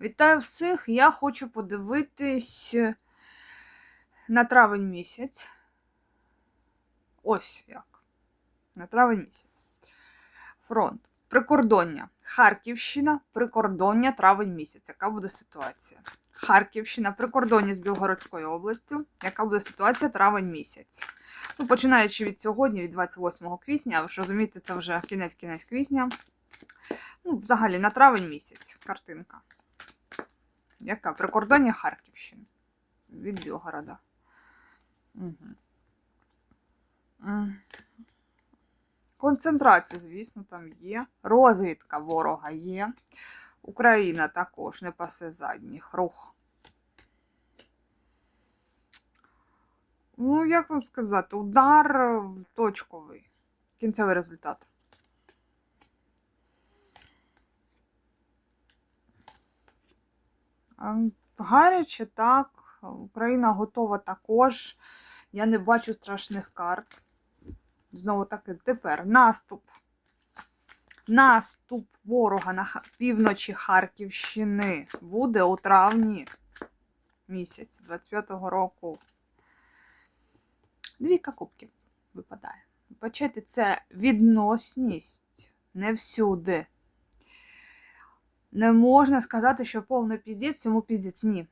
Вітаю всіх! Я хочу подивитись на травень місяць. Ось як. На травень місяць. Фронт. Прикордоння. Харківщина, прикордоння, травень місяць. Яка буде ситуація? Харківщина, прикордоння з Білгородською областю. Яка буде ситуація травень місяць? Ну, починаючи від сьогодні, від 28 квітня, ви ж розумієте, це вже кінець-кінець квітня. Ну, взагалі, на травень місяць картинка. Яка? Прикордоння Харківщини. Від Білгорода. Угу. Концентрація, звісно, там є. Розвідка ворога є. Україна також не пасе задніх рух. Ну, як вам сказати, удар точковий. Кінцевий результат. Гаряче, так. Україна готова також. Я не бачу страшних карт. Знову таки, тепер наступ. Наступ ворога на півночі Харківщини буде у травні місяць 25-го року. Двійка кубків випадає. Бачите, це відносність не всюди. Не можна сказати, що повний піздець, цьому піздець ні.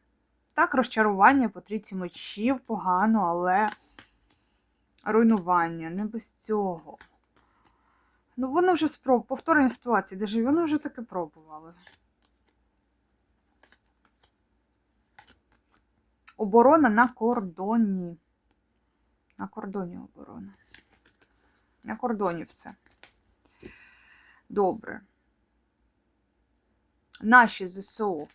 Так, розчарування по трійці мечів погано, але руйнування, не без цього. Ну, вони вже спроб... повторення ситуації, де вони вже таки пробували. Оборона на кордоні. На кордоні оборона. На кордоні все. Добре наші ЗСУ.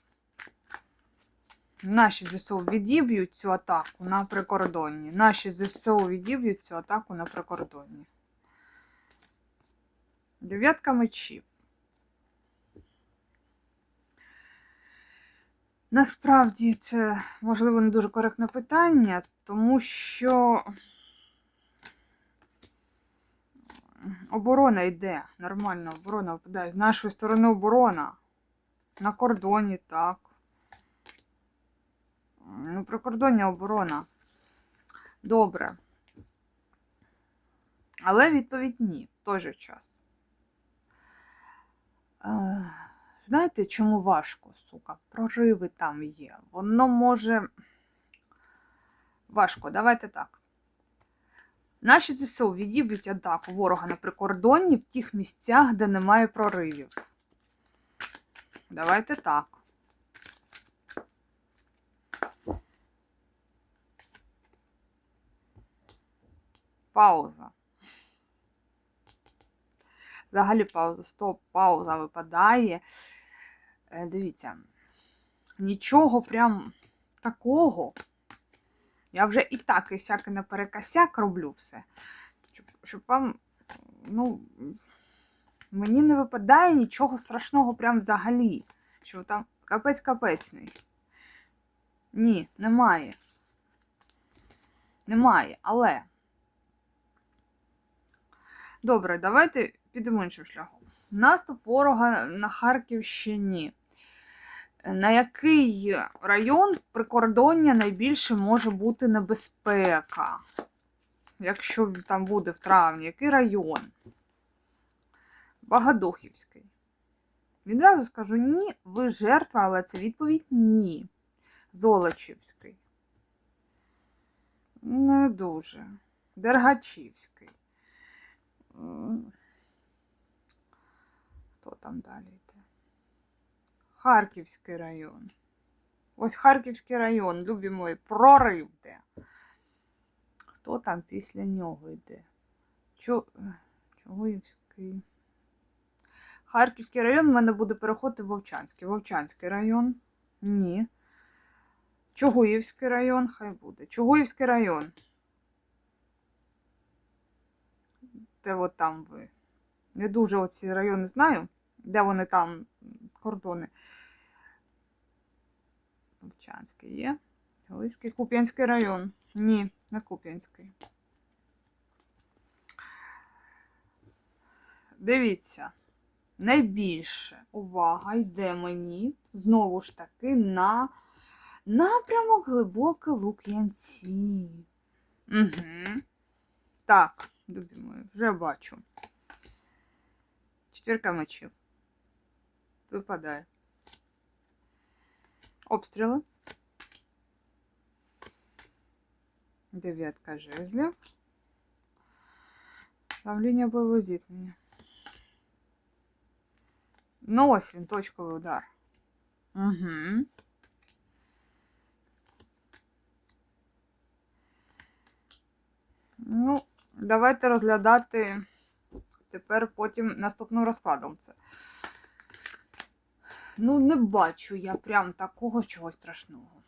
Наші ЗСУ відіб'ють цю атаку на прикордонні. Наші ЗСУ відіб'ють цю атаку на прикордонні. Дев'ятка мечів. Насправді це, можливо, не дуже коректне питання, тому що оборона йде. Нормально, оборона випадає. З нашої сторони оборона. На кордоні, так. Ну, прикордоння оборона. Добре. Але відповідь ні, в той же час. Е, знаєте, чому важко, сука? Прориви там є. Воно може. Важко, давайте так. Наші ЗСУ відіб'ють атаку ворога на прикордонні в тих місцях, де немає проривів. Давайте так. Пауза. Взагалі пауза. Стоп, пауза випадає. Е, Дивіться. Нічого прям такого. Я вже і так, і сяк, і наперекосяк роблю все. Щоб, щоб вам, ну. Мені не випадає нічого страшного прям взагалі. Що там капець-капецний. Ні, немає. Немає, але. Добре, давайте підемо іншим шляхом. Наступ ворога на Харківщині. На який район прикордоння найбільше може бути небезпека? Якщо там буде в травні, який район? Богодухівський. Відразу скажу ні, ви жертва, але це відповідь ні. Золочівський. Не дуже. Дергачівський. Хто там далі йде? Харківський район. Ось Харківський район, любі мої, прорив де. Хто там після нього йде? Чо... Чогоївський. Харківський район в мене буде переходити в Вовчанський. Вовчанський район. Ні. Чугуївський район, хай буде. Чугуївський район. Де от там ви? Не дуже оці райони знаю. Де вони там, кордони. Вовчанський є. Чугуївський, Куп'янський район. Ні, не Куп'янський. Дивіться. Найбільше увага йде мені знову ж таки на напрямок глибоке Лук'янці. Угу. Так, любі мої, вже бачу. Четвірка мечів. Випадає. Обстріли. Дев'ятка жезлів. Давлення бойового зіткнення. Ну, ось він, точковий удар. Угу. Ну, давайте розглядати тепер потім наступним розкладом це. Ну, не бачу я прям такого чогось страшного.